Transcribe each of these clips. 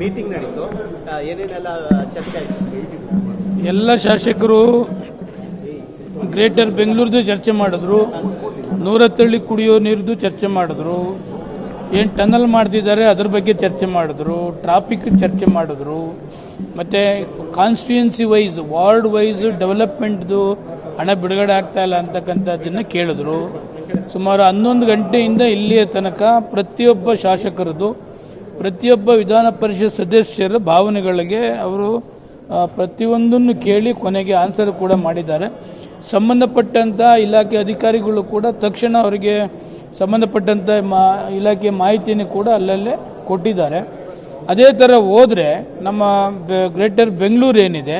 Meeting ನಡೀತು. ಏನೇನೆಲ್ಲ ಚರ್ಚೆ ಆಯಿತು? ಎಲ್ಲ ಶಾಸಕರು ಗ್ರೇಟರ್ ಬೆಂಗಳೂರ್ದು ಚರ್ಚೆ ಮಾಡಿದ್ರು. ನೂರತ್ತಳ್ಳಿ ಕುಡಿಯೋ ನೀರ್ದು ಚರ್ಚೆ ಮಾಡಿದ್ರು. ಏನು ಟನಲ್ ಮಾಡ್ತಿದ್ದಾರೆ ಅದ್ರ ಬಗ್ಗೆ ಚರ್ಚೆ ಮಾಡಿದ್ರು. ಟ್ರಾಫಿಕ್ ಚರ್ಚೆ ಮಾಡಿದ್ರು. ಮತ್ತು ಕಾನ್ಸ್ಟಿಟ್ಯೂನ್ಸಿ ವೈಸ್ ವಾರ್ಡ್ ವೈಸ್ ಡೆವಲಪ್ಮೆಂಟ್ದು ಹಣ ಬಿಡುಗಡೆ ಆಗ್ತಾ ಇಲ್ಲ ಅಂತಕ್ಕಂಥದ್ದನ್ನು ಕೇಳಿದ್ರು. ಸುಮಾರು ಹನ್ನೊಂದು ಗಂಟೆಯಿಂದ ಇಲ್ಲಿಯ ತನಕ ಪ್ರತಿಯೊಬ್ಬ ಶಾಸಕರದು ಪ್ರತಿಯೊಬ್ಬ ವಿಧಾನ ಪರಿಷತ್ ಸದಸ್ಯರ ಭಾವನೆಗಳಿಗೆ ಅವರು ಪ್ರತಿಯೊಂದನ್ನು ಕೇಳಿ ಕೊನೆಗೆ ಆನ್ಸರ್ ಕೂಡ ಮಾಡಿದ್ದಾರೆ. ಸಂಬಂಧಪಟ್ಟಂಥ ಇಲಾಖೆ ಅಧಿಕಾರಿಗಳು ಕೂಡ ತಕ್ಷಣ ಅವರಿಗೆ ಸಂಬಂಧಪಟ್ಟಂಥ ಮಾ, ಇಲಾಖೆ ಮಾಹಿತಿಯನ್ನು ಕೂಡ ಅಲ್ಲಲ್ಲೇ ಕೊಟ್ಟಿದ್ದಾರೆ. ಅದೇ ಥರ ಹೋದರೆ ನಮ್ಮ ಗ್ರೇಟರ್ ಬೆಂಗಳೂರು ಏನಿದೆ,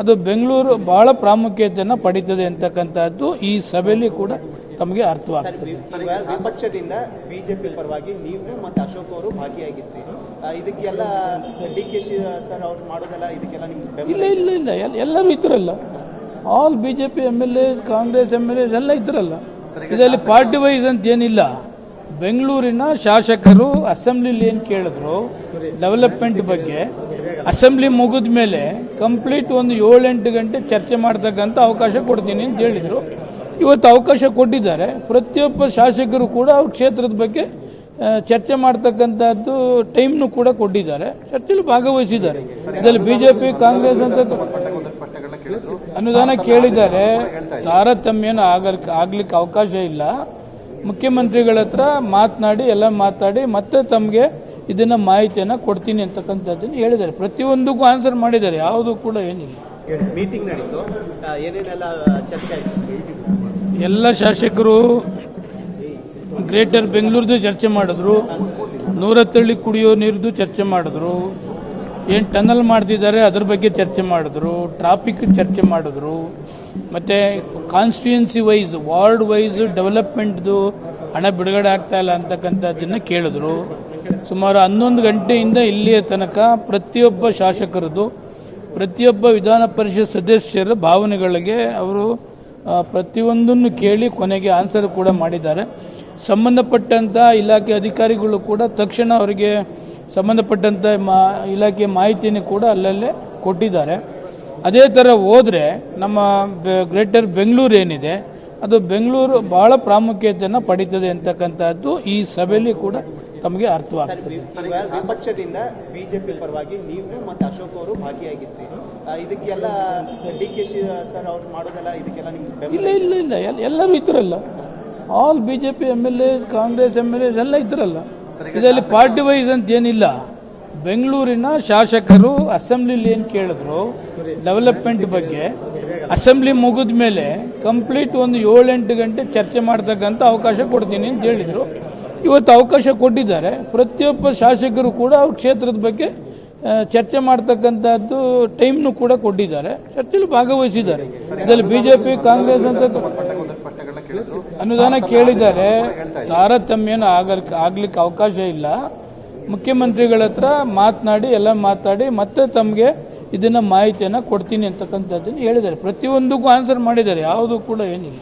ಅದು ಬೆಂಗಳೂರು ಬಹಳ ಪ್ರಾಮುಖ್ಯತೆಯನ್ನು ಪಡೀತದೆ ಅಂತಕ್ಕಂಥದ್ದು ಈ ಸಭೆಯಲ್ಲಿ ಕೂಡ ತಮಗೆ ಅರ್ಥವಾಗ್ತದೆ. ಈಗ ವಿಪಕ್ಷದಿಂದ ಬಿಜೆಪಿ ಪರವಾಗಿ ನೀವು ಮತ್ತೆ ಅಶೋಕ್ ಅವರು ಭಾಗಿಯಾಗಿದ್ರಿ. ಇದಕ್ಕೆಲ್ಲ ಡಿ ಕೆ ಶಿ ಸರ್ ಅವ್ರು ಮಾಡೋದಲ್ಲ ಇದಕ್ಕೆಲ್ಲ ನಿಮ್ಗೆ ಇಲ್ಲ ಇಲ್ಲ ಇಲ್ಲ. ಎಲ್- ಎಲ್ಲರೂ ಇದ್ರಲ್ಲ. All B J P M L S Congress M L S ಎಲ್ಲ ಇದ್ರಲ್ಲ. ಇದರಲ್ಲಿ ಪಾರ್ಟಿ ವೈಸ್ ಅಂತ ಏನಿಲ್ಲ ಬೆಂಗಳೂರಿನ ಶಾಸಕರು ಅಸೆಂಬ್ಲಿಲಿ ಏನು ಕೇಳಿದ್ರು? ಡೆವಲಪ್ಮೆಂಟ್ ಬಗ್ಗೆ. ಅಸೆಂಬ್ಲಿ ಮುಗಿದ ಮೇಲೆ ಕಂಪ್ಲೀಟ್ ಒಂದು ಏಳೆಂಟು ಗಂಟೆ ಚರ್ಚೆ ಮಾಡ್ತಕ್ಕಂಥ ಅವಕಾಶ ಕೊಡ್ತೀನಿ ಅಂತ ಹೇಳಿದರು. ಇವತ್ತು ಅವಕಾಶ ಕೊಟ್ಟಿದ್ದಾರೆ. ಪ್ರತಿಯೊಬ್ಬ ಶಾಸಕರು ಕೂಡ ಅವ್ರ ಕ್ಷೇತ್ರದ ಬಗ್ಗೆ ಚರ್ಚೆ ಮಾಡ್ತಕ್ಕಂಥದ್ದು ಟೈಮ್ನು ಕೂಡ ಕೊಟ್ಟಿದ್ದಾರೆ. ಚರ್ಚೆಯಲ್ಲಿ ಭಾಗವಹಿಸಿದ್ದಾರೆ. ಇದರಲ್ಲಿ ಬಿಜೆಪಿ, ಕಾಂಗ್ರೆಸ್ ಅಂತ ಅನುದಾನ ಕೇಳಿದ್ದಾರೆ. ತಾರತಮ್ಯನ ಆಗಲಿಕ್ಕೆ ಆಗ್ಲಿಕ್ಕೆ ಅವಕಾಶ ಇಲ್ಲ. ಮುಖ್ಯಮಂತ್ರಿಗಳ ಹತ್ರ ಮಾತನಾಡಿ, ಎಲ್ಲ ಮಾತಾಡಿ ಮತ್ತೆ ತಮಗೆ ಇದನ್ನ ಮಾಹಿತಿಯನ್ನು ಕೊಡ್ತೀನಿ ಅಂತಕ್ಕಂಥದ್ದನ್ನು ಹೇಳಿದ್ದಾರೆ. ಪ್ರತಿಯೊಂದಕ್ಕೂ ಆನ್ಸರ್ ಮಾಡಿದ್ದಾರೆ. ಯಾವುದು ಕೂಡ ಏನಿಲ್ಲ. ಮೀಟಿಂಗ್ ನಡೀತು. ಏನೇನೆಲ್ಲ ಚರ್ಚೆ ಆಯಿತು? ಎಲ್ಲ ಶಾಸಕರು ಗ್ರೇಟರ್ ಬೆಂಗಳೂರದ್ದು ಚರ್ಚೆ ಮಾಡಿದ್ರು. ನೂರತ್ತಳ್ಳಿ ಕುಡಿಯೋ ನೀರ್ದು ಚರ್ಚೆ ಮಾಡಿದ್ರು. ಏನು ಟನಲ್ ಮಾಡ್ತಿದ್ದಾರೆ ಅದ್ರ ಬಗ್ಗೆ ಚರ್ಚೆ ಮಾಡಿದ್ರು. ಟ್ರಾಫಿಕ್ ಚರ್ಚೆ ಮಾಡಿದ್ರು. ಮತ್ತು ಕಾನ್ಸ್ಟಿಟ್ಯೂನ್ಸಿ ವೈಸ್ ವಾರ್ಡ್ ವೈಸ್ ಡೆವಲಪ್ಮೆಂಟ್ದು ಹಣ ಬಿಡುಗಡೆ ಆಗ್ತಾ ಇಲ್ಲ ಅಂತಕ್ಕಂಥದ್ದನ್ನು ಕೇಳಿದ್ರು. ಸುಮಾರು ಹನ್ನೊಂದು ಗಂಟೆಯಿಂದ ಇಲ್ಲಿಯ ತನಕ ಪ್ರತಿಯೊಬ್ಬ ಶಾಸಕರದು ಪ್ರತಿಯೊಬ್ಬ ವಿಧಾನ ಪರಿಷತ್ ಸದಸ್ಯರ ಭಾವನೆಗಳಿಗೆ ಅವರು ಪ್ರತಿಯೊಂದನ್ನು ಕೇಳಿ ಕೊನೆಗೆ ಆನ್ಸರ್ ಕೂಡ ಮಾಡಿದ್ದಾರೆ. ಸಂಬಂಧಪಟ್ಟಂಥ ಇಲಾಖೆ ಅಧಿಕಾರಿಗಳು ಕೂಡ ತಕ್ಷಣ ಅವರಿಗೆ ಸಂಬಂಧಪಟ್ಟಂಥ ಮಾ, ಇಲಾಖೆ ಮಾಹಿತಿಯನ್ನು ಕೂಡ ಅಲ್ಲಲ್ಲೇ ಕೊಟ್ಟಿದ್ದಾರೆ. ಅದೇ ಥರ ಹೋದರೆ ನಮ್ಮ ಗ್ರೇಟರ್ ಬೆಂಗಳೂರು ಏನಿದೆ, ಅದು ಬೆಂಗಳೂರು ಬಹಳ ಪ್ರಾಮುಖ್ಯತೆಯನ್ನು ಪಡೀತದೆ ಅಂತಕ್ಕಂಥದ್ದು ಈ ಸಭೆಯಲ್ಲಿ ಕೂಡ ತಮಗೆ ಅರ್ಥವಾಗುತ್ತೆ ವಿಪಕ್ಷದಿಂದ ಬಿಜೆಪಿ ಪರವಾಗಿ ನೀವು ಮತ್ತು ಅಶೋಕ್ ಅವರು ಭಾಗಿಯಾಗಿದ್ರಿ. ಇದಕ್ಕೆಲ್ಲ ಡಿ ಕೆ ಶಿ ಸರ್ ಅವ್ರು ಮಾಡೋದಲ್ಲ ಇದಕ್ಕೆಲ್ಲ ನಿಮ್ಗೆ ಇಲ್ಲ ಇಲ್ಲ ಇಲ್ಲ. ಎಲ್- ಎಲ್ಲರೂ ಇದ್ರಲ್ಲ. All B J P M L S Congress M L S ಎಲ್ಲ ಇದ್ರಲ್ಲ. ಇದರಲ್ಲಿ ಪಾರ್ಟಿ ವೈಸ್ ಅಂತ ಏನಿಲ್ಲ. ಬೆಂಗಳೂರಿನ ಶಾಸಕರು ಅಸೆಂಬ್ಲಿಲಿ ಏನು ಕೇಳಿದ್ರು? ಡೆವಲಪ್ಮೆಂಟ್ ಬಗ್ಗೆ. ಅಸೆಂಬ್ಲಿ ಮುಗಿದ ಮೇಲೆ ಕಂಪ್ಲೀಟ್ ಒಂದು ಏಳೆಂಟು ಗಂಟೆ ಚರ್ಚೆ ಮಾಡ್ತಕ್ಕಂಥ ಅವಕಾಶ ಕೊಡ್ತೀನಿ ಅಂತ ಹೇಳಿದರು. ಇವತ್ತು ಅವಕಾಶ ಕೊಟ್ಟಿದ್ದಾರೆ. ಪ್ರತಿಯೊಬ್ಬ ಶಾಸಕರು ಕೂಡ ಅವ್ರ ಕ್ಷೇತ್ರದ ಬಗ್ಗೆ ಚರ್ಚೆ ಮಾಡ್ತಕ್ಕಂಥದ್ದು ಟೈಮ್ನು ಕೂಡ ಕೊಟ್ಟಿದ್ದಾರೆ. ಚರ್ಚೆಯಲ್ಲಿ ಭಾಗವಹಿಸಿದ್ದಾರೆ. ಇದರಲ್ಲಿ ಬಿಜೆಪಿ, ಕಾಂಗ್ರೆಸ್ ಅಂತ ಅನುದಾನ ಕೇಳಿದ್ದಾರೆ. ತಾರತಮ್ಯನ ಆಗಲಿಕ್ಕೆ ಆಗ್ಲಿಕ್ಕೆ ಅವಕಾಶ ಇಲ್ಲ. ಮುಖ್ಯಮಂತ್ರಿಗಳ ಹತ್ರ ಮಾತನಾಡಿ, ಎಲ್ಲ ಮಾತಾಡಿ ಮತ್ತೆ ತಮಗೆ ಇದನ್ನ ಮಾಹಿತಿಯನ್ನು ಕೊಡ್ತೀನಿ ಅಂತಕ್ಕಂಥದ್ದನ್ನು ಹೇಳಿದ್ದಾರೆ. ಪ್ರತಿಯೊಂದಕ್ಕೂ ಆನ್ಸರ್ ಮಾಡಿದ್ದಾರೆ. ಯಾವುದು ಕೂಡ ಏನಿಲ್ಲ.